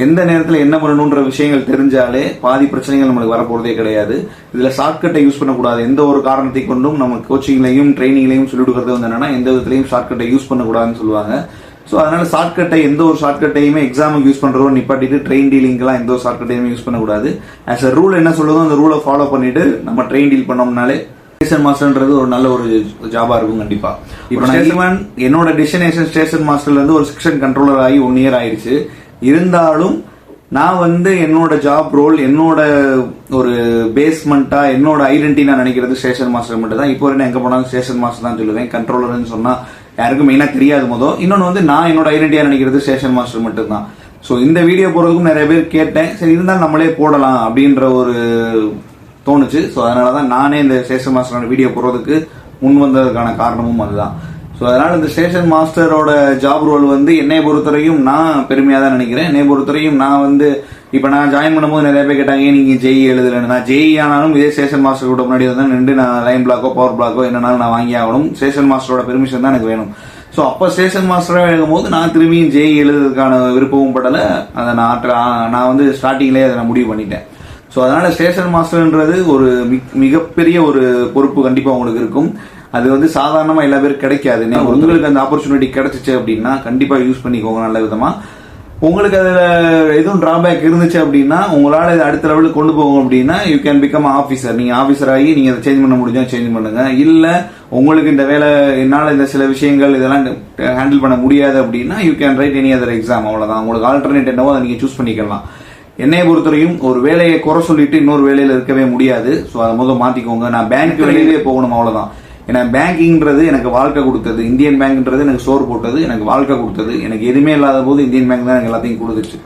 எந்த நேரத்தில் என்ன பண்ணணுன்ற விஷயங்கள் தெரிஞ்சாலே பாதி பிரச்சனைகள் நம்மளுக்கு வரப்போறதே கிடையாது. இதில் ஷார்ட்கட்டை யூஸ் பண்ணக்கூடாது. எந்த ஒரு காரணத்தை கொண்டும் நம்ம கோச்சிங்லையும் ட்ரைனிங்லையும் சொல்லிக் கொடுக்கறது வந்து என்னன்னா எந்த விதத்துலையும் ஷார்ட்கட்டை யூஸ் பண்ணக்கூடாதுன்னு சொல்லுவாங்க. ஸோ அதனால ஷார்ட்கட்டை எந்த ஒரு ஷார்ட்கட்டையுமே எக்ஸாமுக்கு யூஸ் பண்ணுறோம் நிப்பாட்டிட்டு ட்ரெயின் டீலிங்லாம் எந்த ஒரு ஷார்ட்கட்டையுமே யூஸ் பண்ணக்கூடாது. ஆஸ் அ ரூல் என்ன சொல்லுதோ அந்த ரூலை ஃபாலோ பண்ணிட்டு நம்ம ட்ரெயின் டீல் பண்ணோம்னாலே ஸ்டேஷன் மாஸ்டர்ன்றது ஒரு நல்ல ஒரு ஜாபா இருக்கும் கண்டிப்பா. இப்போ நான் என்னோட டெஸ்டினேஷன் ஸ்டேஷன் மாஸ்டர்ல இருந்து ஒரு செக்ஷன் கண்ட்ரோலர் ஆகி ஒன் இயர் ஆயிடுச்சு இருந்தாலும் நான் வந்து என்னோட ஜாப் ரோல் என்னோட ஒரு பேஸ்மெண்டா என்னோட ஐடென்டி நான் நினைக்கிறது ஸ்டேஷன் மாஸ்டர் மட்டும் தான் இப்போ வரைக்கும் எங்க போனாலும் ஸ்டேஷன் மாஸ்டர் தான் சொல்லுவேன். கண்ட்ரோலர்னு சொன்னா யாருக்கும் மெயினா தெரியாது மொதல் இன்னொன்று வந்து நான் என்னோட ஐடென்டியா நினைக்கிறது ஸ்டேஷன் மாஸ்டர் மட்டும் தான் ஸோ இந்த வீடியோ போறதுக்கும் நிறைய பேர் கேட்டேன். சரி இருந்தாலும் நம்மளே போடலாம் அப்படின்ற ஒரு தோணுச்சு. ஸோ அதனால தான் நானே இந்த ஸ்டேஷன் மாஸ்டரோட வீடியோ போடுறதுக்கு முன் வந்ததுக்கான காரணமும் அதுதான். ஸோ அதனால இந்த ஸ்டேஷன் மாஸ்டரோட ஜாப் ரோல் வந்து என்னை பொறுத்தவரையும் நான் பெருமையாக தான் நினைக்கிறேன். என்னை பொறுத்தவரையும் நான் வந்து இப்போ நான் ஜாயின் பண்ணும்போது நிறைய பேர் கேட்டாங்க ஏன் நீங்கள் ஜெய் எழுதலன்னு? நான் ஜெய் ஆனாலும் இதே ஸ்டேஷன் மாஸ்டர் கூட முன்னாடி வந்து நின்று நான் லைன் பிளாக்கோ பவர் பிளாக்கோ என்னன்னாலும் நான் வாங்கி ஆகணும். ஸ்டேஷன் மாஸ்டரோட பெர்மிஷன் தான் எனக்கு வேணும். ஸோ அப்போ ஸ்டேஷன் மாஸ்டராக எழுதும்போது நான் திரும்பியும் ஜெய் எழுதுறதுக்கான விருப்பமும் படலை. அதை நான் நான் வந்து ஸ்டார்டிங்லேயே அதை நான் முடிவு பண்ணிட்டேன். ஸோ அதனால ஸ்டேஷன் மாஸ்டர்ன்றது ஒரு மிக்- மிகப்பெரிய ஒரு பொறுப்பு கண்டிப்பாக உங்களுக்கு இருக்கும். அது வந்து சாதாரணமாக எல்லா பேரும் கிடைக்காது. உங்களுக்கு அந்த ஆப்பர்ச்சுனிட்டி கிடைச்சிச்சு அப்படின்னா கண்டிப்பாக யூஸ் பண்ணிக்கோங்க நல்ல விதமாக உங்களுக்கு அதில் எதுவும் டிராபேக் இருந்துச்சு அப்படின்னா உங்களால் இதை அடுத்த லெவலுக்கு கொண்டு போகும் அப்படின்னா யூ கேன் பிகம் ஆஃபீஸர் நீங்கள் ஆஃபீஸர் ஆகி நீங்கள் அதை சேஞ்ச் பண்ண முடிஞ்சா சேஞ்ச் பண்ணுங்க. இல்லை உங்களுக்கு இந்த வேலை என்னால் இந்த சில விஷயங்கள் இதெல்லாம் ஹேண்டில் பண்ண முடியாது அப்படின்னா you can write any other exam அவ்வளோதான் உங்களுக்கு ஆல்டர்னேட் என்னவோ அதை நீங்கள் சூஸ் பண்ணிக்கலாம். என்னைய பொறுத்தவரையும் ஒரு வேலையை குறை சொல்லிட்டு இன்னொரு வேலையில இருக்கவே முடியாது. ஸோ அதை முதல் மாத்திக்கோங்க. நான் பேங்க் வெளியிலே போகணும் அவ்வளவுதான். ஏன்னா பேங்கிங்கிறது எனக்கு வாழ்க்கை கொடுத்தது. இந்தியன் பேங்க்ன்றது எனக்கு சோறு போட்டது எனக்கு வாழ்க்கை கொடுத்தது. எனக்கு எதுவுமே இல்லாத போது இந்தியன் பேங்க் தான் எனக்கு எல்லாத்தையும் கொடுத்துச்சு.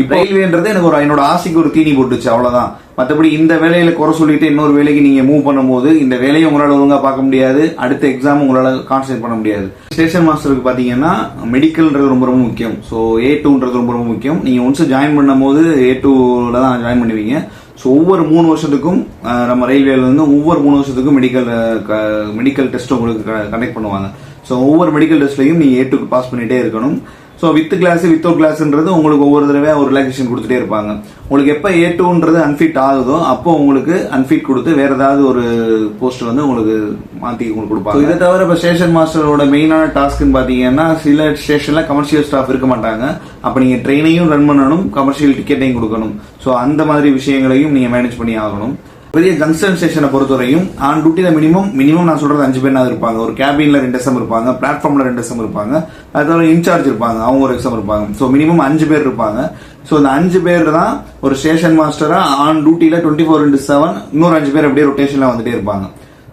இப்போ ரயில்வேன்றது எனக்கு ஒரு என்னோட ஆசைக்கு ஒரு தீனி போட்டுச்சு அவ்வளவுதான். மற்றபடி இந்த வேலையில குறை சொல்லிட்டு இன்னொரு வேலைக்கு நீங்க மூவ் பண்ணும்போது இந்த வேலையை உங்களால ஒழுங்கா பார்க்க முடியாது அடுத்த எக்ஸாம் உங்களால கான்சென்ட் பண்ண முடியாது. ஸ்டேஷன் மாஸ்டருக்கு பாத்தீங்கன்னா மெடிக்கல்ன்றது ரொம்ப ரொம்ப முக்கியம். ஸோ ஏ டூன்றது ரொம்ப ரொம்ப முக்கியம். நீங்க ஒன்ஸ் ஜாயின் பண்ணும்போது ஏ டூல தான் ஜாயின் பண்ணுவீங்க. ஸோ ஒவ்வொரு மூணு வருஷத்துக்கும் நம்ம ரயில்வேல இருந்து ஒவ்வொரு மூணு வருஷத்துக்கும் மெடிக்கல் மெடிக்கல் டெஸ்ட் உங்களுக்கு கண்டக்ட் பண்ணுவாங்க. ஸோ ஒவ்வொரு மெடிக்கல் டெஸ்ட்லையும் நீங்க ஏ டூக்கு பாஸ் பண்ணிட்டே இருக்கணும். ஸோ வித் கிளாஸ் வித்தவுட் கிளாஸ்ன்றது உங்களுக்கு ஒவ்வொரு தடவை ஒரு ரிலாக்ஸேஷன் கொடுத்துட்டே இருப்பாங்க. உங்களுக்கு எப்போ ஏ டூன்றது அன்ஃபிட் ஆகுதோ அப்போ உங்களுக்கு அன்ஃபிட் கொடுத்து வேற ஏதாவது ஒரு போஸ்ட் வந்து உங்களுக்கு மாற்றி உங்களுக்கு கொடுப்பாங்க. இதை தவிர இப்போ ஸ்டேஷன் மாஸ்டரோட மெயினான டாஸ்க்னு பார்த்தீங்கன்னா சில ஸ்டேஷனில் கமர்ஷியல் ஸ்டாஃப் இருக்க மாட்டாங்க. அப்போ நீங்கள் ட்ரெயினையும் ரன் பண்ணணும் கமர்ஷியல் டிக்கெட்டையும் கொடுக்கணும். ஸோ அந்த மாதிரி விஷயங்களையும் நீங்கள் மேனேஜ் பண்ணி ஆகணும். பெரிய ஜங்ஷன் ஸ்டேஷனை பொறுத்தவரையும் ஆன் டியூட்டில மினிமம் மினிமம் நான் சொல்றது அஞ்சு பேர் இருப்பாங்க. ஒரு கேபின்ல ரெண்டு எஸ்எம் இருப்பாங்க பிளாட்ஃபார்ம்ல ரெண்டு எஸ்எம் இருப்பாங்க அது தவிர இன்சார்ஜ் இருப்பாங்க அவங்க ஒரு எஸ்எம் இருப்பாங்க. ஸோ மினிமம் அஞ்சு பேர் இருப்பாங்க. ஸோ இந்த அஞ்சு பேர் தான் ஒரு ஸ்டேஷன் மாஸ்டரா ஆன் டியூட்டில டுவெண்ட்டி ஃபோர் இன்டு செவன் இன்னொரு அஞ்சு பேர் அப்படியே ரொட்டேஷன்ல வந்துட்டே இருப்பாங்க.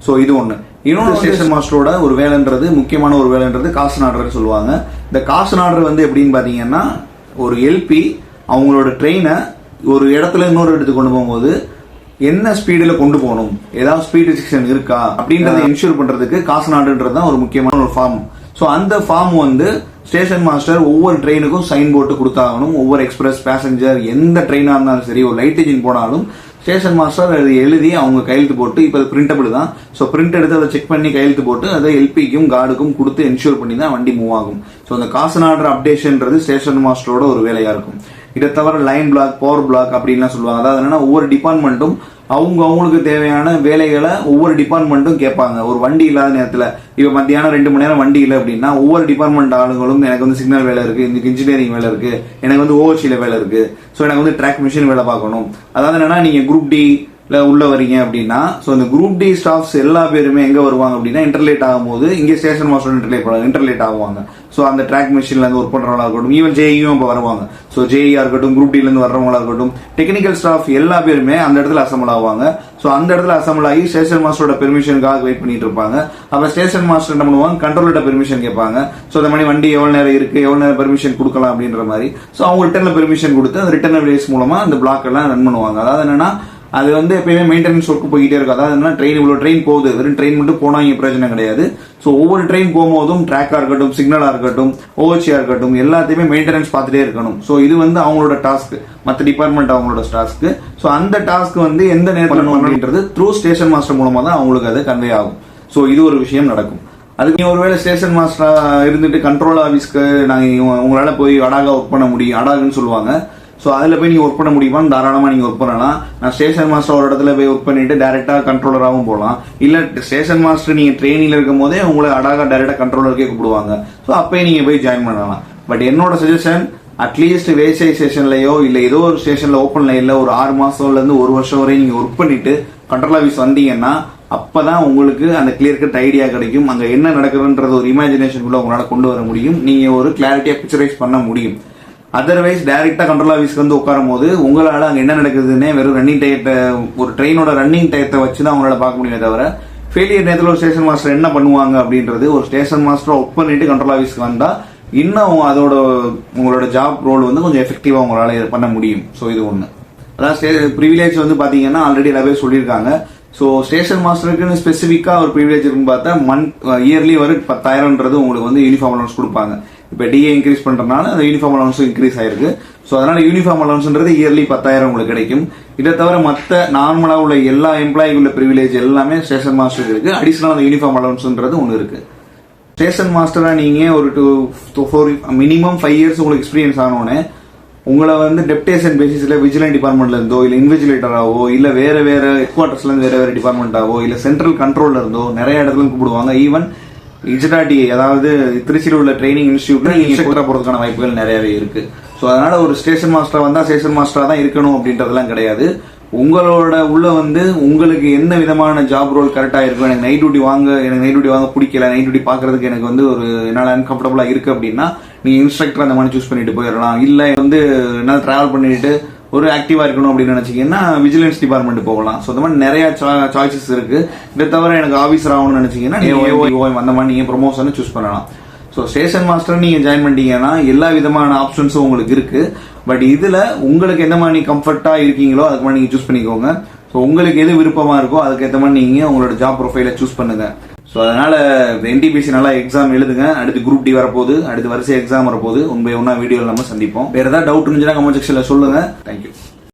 ஸோ இது ஒன்று இன்னொரு ஸ்டேஷன் மாஸ்டரோட ஒரு வேலைன்றது முக்கியமான ஒரு வேலைன்றது காசு நாடுறன்னு சொல்லுவாங்க. இந்த காசு நாடுற வந்து எப்படின்னு பாத்தீங்கன்னா ஒரு எல்பி அவங்களோட ட்ரெயினை ஒரு இடத்துல இன்னொரு இடத்துக்கு கொண்டு போகும்போது என்ன ஸ்பீடில் கொண்டு போகணும்? ஏதாவது ஸ்பீட் ரெஸ்ட்ரிக்ஷன் இருக்கா? அப்படின்றத இன்ஷூர் பண்றதுக்கு காசு தான் ஒரு முக்கியமான ஒரு ஃபார்ம் ஸோ அந்த ஃபார்ம் வந்து ஸ்டேஷன் மாஸ்டர் ஒவ்வொரு ட்ரெயினுக்கும் சைன் போட்டு கொடுத்தாகணும். ஒவ்வொரு எக்ஸ்பிரஸ் பேசஞ்சர் எந்த ட்ரெயினாக இருந்தாலும் சரி ஒரு லைட் இன்ஜின் போனாலும் ஸ்டேஷன் மாஸ்டர் அதை எழுதி அவங்க கையெழுத்து போட்டு இப்போ அது பிரிண்டபிள் தான். ஸோ பிரிண்ட் எடுத்து அதை செக் பண்ணி கையெழுத்து போட்டு அதை எல்பிக்கும் கார்டுக்கும் கொடுத்து என்ஷூர் பண்ணி தான் வண்டி மூவ் ஆகும். ஸோ அந்த காசு நாடுற அப்டேஷன்ன்றது ஸ்டேஷன் மாஸ்டரோட ஒரு வேலையா இருக்கும். இதை தவிர லைன் பிளாக் பவர் பிளாக் அப்படின்லாம் சொல்லுவாங்க. அதாவது என்னன்னா ஒவ்வொரு டிபார்ட்மெண்ட்டும் அவங்க அவங்களுக்கு தேவையான வேலைகளை ஒவ்வொரு டிபார்ட்மெண்ட்டும் கேட்பாங்க. ஒரு வண்டி இல்லாத நேரத்தில் இப்போ மத்தியானம் ரெண்டு மணி நேரம் வண்டி இல்லை அப்படின்னா ஒவ்வொரு டிபார்ட்மெண்ட் ஆளுங்களும் எனக்கு வந்து சிக்னல் வேலை இருக்கு எனக்கு இன்ஜினியரிங் வேலை இருக்கு எனக்கு வந்து ஓவர்சியில் வேலை இருக்கு. ஸோ எனக்கு வந்து ட்ராக் மிஷின் வேலை பார்க்கணும். அதாவது என்னன்னா நீங்க குரூப் டி உள்ள வரீங்க அப்படின்னா ஸோ இந்த குரூப் டி ஸ்டாஃப்ஸ் எல்லா பேருமே எங்க வருவாங்க அப்படின்னா இன்டர்லேட் ஆகும்போது இங்கே ஸ்டேஷன் மாஸ்டர் இன்டர்லேட் இன்டர்லேட் ஆகுவாங்க. ஸோ அந்த ட்ராக் மிஷின்லேருந்து ஒர்க் பண்ணுறவங்களா இருக்கட்டும் ஈவன் ஜேஇயும் இப்போ வருவாங்க. ஸோ ஜேஇயா இருக்கட்டும் குரூப் டிலேருந்து வர்றவங்களா இருக்கட்டும் டெக்னிக்கல் ஸ்டாஃப் எல்லா பேருமே அந்த இடத்துல அசம்பிள் ஆவாங்க. ஸோ அந்த இடத்துல அசம்பிள் ஆகி ஸ்டேஷன் மாஸ்டரோட பெர்மிஷனுக்காக வெயிட் பண்ணிட்டு இருப்பாங்க. அப்புறம் ஸ்டேஷன் மாஸ்டர் என்ன பண்ணுவாங்க? கண்ட்ரோலர்ட்ட பெர்மிஷன் கேட்பாங்க. ஸோ இந்த மாதிரி வண்டி எவ்வளோ நேரம் இருக்கு எவ்வளோ நேரம் பெர்மிஷன் கொடுக்கலாம் அப்படின்ற மாதிரி. ஸோ அவங்க ரிட்டர்னில் பெர்மிஷன் கொடுத்து அந்த ரிட்டர்ன் ரேஸ் மூலமாக அந்த பிளாக் எல்லாம் ரன் பண்ணுவாங்க. அதாவது என்னன்னா அது வந்து எப்பயுமே மெயின்டெனன்ஸ் ஒர்க் போய்கிட்டே இருக்கும். அதாவது என்ன ட்ரெயின் இவ்வளவு ட்ரெயின் போகுது. வெறும் ட்ரெயின் மட்டும் போனா இங்க பிரச்சனை கிடையாது. ஸோ ஒவ்வொரு ட்ரெயின் போகும்போதும் ட்ராக்கா இருக்கட்டும் சிக்னலா இருக்கட்டும் ஓவர்ச்சியா இருக்கட்டும் எல்லாத்தையுமே மெயின்டெனன்ஸ் பார்த்துட்டே இருக்கணும். ஸோ இது வந்து அவங்களோட டாஸ்க் மற்ற டிபார்ட்மெண்ட் அவங்களோட டாஸ்க் ஸோ அந்த டாஸ்க் வந்து எந்த நேரத்தில் அப்படின்றது த்ரூ ஸ்டேஷன் மாஸ்டர் மூலமா தான் அவங்களுக்கு அது கன்வே ஆகும். ஸோ இது ஒரு விஷயம் நடக்கும். அதுக்கு ஒருவேளை ஸ்டேஷன் மாஸ்டரா இருந்துட்டு கண்ட்ரோல் ஆஃபீஸ்க்கு நாங்க இவங்க- உங்களால போய் அடாகா ஒர்க் பண்ண முடியும். அடாகுன்னு சொல்லுவாங்க. ஸோ அதில் போய் நீங்கள் ஒர்க் பண்ண முடியுமான்னு தாராளமாக நீங்கள் ஒர்க் பண்ணலாம். நான் ஸ்டேஷன் மாஸ்டர் ஒரு இடத்துல போய் ஒர்க் பண்ணிட்டு டேரெக்டாக கண்ட்ரோலராகவும் போகலாம் இல்லை ஸ்டேஷன் மாஸ்டர் நீங்கள் ட்ரெயினில் இருக்கும் போதே உங்களை அடாக டேரெக்டாக கண்ட்ரோலருக்கே கூப்பிடுவாங்க. ஸோ அப்போயே நீங்கள் போய் ஜாயின் பண்ணலாம். பட் என்னோட சஜஷன் அட்லீஸ்ட் வேசை ஸ்டேஷன்லையோ இல்லை ஏதோ ஒரு ஸ்டேஷனில் ஓப்பன் இல்லை ஒரு ஆறு மாதம்லேருந்து ஒரு வருஷம் வரை நீங்கள் ஒர்க் பண்ணிட்டு கண்ட்ரோல் ஆஃபீஸ் வந்தீங்கன்னா அப்பதான் உங்களுக்கு அந்த கிளியர் கட் ஐடியா கிடைக்கும். அங்கே என்ன நடக்குதுன்றது ஒரு இமேஜினேஷனுக்குள்ள உங்களால் கொண்டு வர முடியும். நீங்கள் ஒரு கிளாரிட்டியாக பிக்சரைஸ் பண்ண முடியும். அதர்வைஸ் டைரக்டா கண்ட்ரோல் ஆஃபீஸ்க்கு வந்து உட்காரும் போது உங்களால அங்க என்ன நடக்குதுன்னே வெறும் ரன்னிங் டயத்தை ஒரு ட்ரெயினோட ரன்னிங் டயத்தை வச்சு தான் அவங்களால பார்க்க முடியுமே தவிர ஃபெயிலியர் நேரத்தில் ஒரு ஸ்டேஷன் மாஸ்டர் என்ன பண்ணுவாங்க அப்படின்றது ஒரு ஸ்டேஷன் மாஸ்டர் ஒர்க் பண்ணிட்டு கண்ட்ரோல் ஆஃபீஸ்க்கு வந்தா இன்னும் அதோட உங்களோட ஜாப் ரோல் வந்து கொஞ்சம் எஃபெக்டிவா உங்களால இது பண்ண முடியும். ஸோ இது ஒன்று அதான் ப்ரிவிலேஜ் வந்து பாத்தீங்கன்னா ஆல்ரெடி எல்லா பேர் சொல்லியிருக்காங்க. ஸோ ஸ்டேஷன் மாஸ்டருக்குன்னு ஸ்பெசிஃபிக்காக ஒரு ப்ரிவிலேஜ் இருக்குன்னு பார்த்தா மந்த் இயர்லி வரை பத்தாயிரம்ன்றது உங்களுக்கு வந்து யூனிஃபார்ம் அலவன்ஸ் கொடுப்பாங்க. இப்போ டிஏ இன்க்ரீஸ் பண்ணுறதுனால அந்த யூனிஃபார்ம் அலவன்ஸும் இன்க்ரீஸ் ஆயிருக்கு. ஸோ அதனால யூனிஃபார்ம் அலவன்ஸ்ன்றது இயர்லி பத்தாயிரம் உங்களுக்கு கிடைக்கும். இதை தவிர மற்ற நார்மலாக உள்ள எல்லா எம்ப்ளாய்க்கு உள்ள ப்ரிவிலேஜ் எல்லாமே ஸ்டேஷன் மாஸ்டருக்கு இருக்கு. அடிஷனல் அந்த யூனிஃபார்ம் அலவன்ஸ்ன்றது ஒன்று இருக்கு. ஸ்டேஷன் மாஸ்டராக நீங்கள் ஒரு two four minimum five years உங்களுக்கு எக்ஸ்பீரியன்ஸ் ஆனோடனே உங்களை வந்து டெப்டேஷன் பேசிஸ்ல விஜிலன் டிபார்ட்மெண்ட்ல இருந்தோ இல்ல இன்விஜிலேட்டராவோ இல்ல வேற வேற ஹெட் குவார்டர்ஸ்ல இருந்து வேற வேற டிபார்ட்மெண்டாவோ இல்ல சென்ட்ரல் கண்ட்ரோல்ல இருந்தோ நிறைய இடத்துல கூப்பிடுவாங்க. ஈவன் இஜிடாடி அதாவது திருச்சியில் உள்ள ட்ரைனிங் இன்ஸ்டியூட்ல நீங்க போறதுக்கான வாய்ப்புகள் நிறையவே இருக்கு. ஸோ அதனால ஒரு ஸ்டேஷன் மாஸ்டர் வந்தா ஸ்டேஷன் மாஸ்டரா தான் இருக்கணும் அப்படின்றதெல்லாம் கிடையாது. உங்களோட உள்ள வந்து உங்களுக்கு என்ன விதமான ஜாப் ரோல் கரெக்டா இருக்கும்? எனக்கு நைட் டியூட்டி வாங்க எனக்கு நைட் டியூட்டி வாங்க பிடிக்கல. நைட் டியூட்டி பாக்குறதுக்கு எனக்கு வந்து ஒரு என்னால அன்கம்ஃபர்டபுளா இருக்கு அப்படின்னா நீங்கள் இன்ஸ்ட்ரக்டர் அந்த மாதிரி சூஸ் பண்ணிட்டு போயிடலாம். இல்ல வந்து என்னால் டிராவல் பண்ணிட்டு ஒரு ஆக்டிவா இருக்கணும் அப்படின்னு நினைச்சீங்கன்னா விஜிலன்ஸ் டிபார்ட்மெண்ட் போகலாம். ஸோ அந்த மாதிரி நிறைய சாய்ஸஸ் இருக்கு. இதை தவிர எனக்கு ஆஃபீஸர் ஆகணும்னு நினைச்சீங்கன்னா நீங்க அந்த மாதிரி நீங்க ப்ரொமோஷன் சூஸ் பண்ணலாம். ஸோ ஸ்டேஷன் மாஸ்டர் நீங்கள் ஜாயின் பண்ணிட்டீங்கன்னா எல்லா விதமான ஆப்ஷன்ஸும் உங்களுக்கு இருக்கு. பட் இதில் உங்களுக்கு எந்த மாதிரி கம்ஃபர்ட்டாக இருக்கீங்களோ அதுக்கு மாதிரி நீங்கள் சூஸ் பண்ணிக்கோங்க. ஸோ உங்களுக்கு எது விருப்பமாக இருக்கோ அதுக்கு ஏற்ற மாதிரி நீங்கள் உங்களோட ஜாப் ப்ரொஃபைல சூஸ் பண்ணுங்க. ஸோ அதனால என்டிபிசி நல்லா எக்ஸாம் எழுதுங்க. அடுத்து குரூப் டி வரப்போகுது. அடுத்து வரிசை எக்ஸாம் வரப்போகுது. உண்மை ஒன்றா வீடியோவில் நம்ம சந்திப்போம். வேறு ஏதாவது டவுட் இருந்துச்சுன்னா கமெண்ட் செக்ஷனில் சொல்லுங்கள் தேங்க்யூ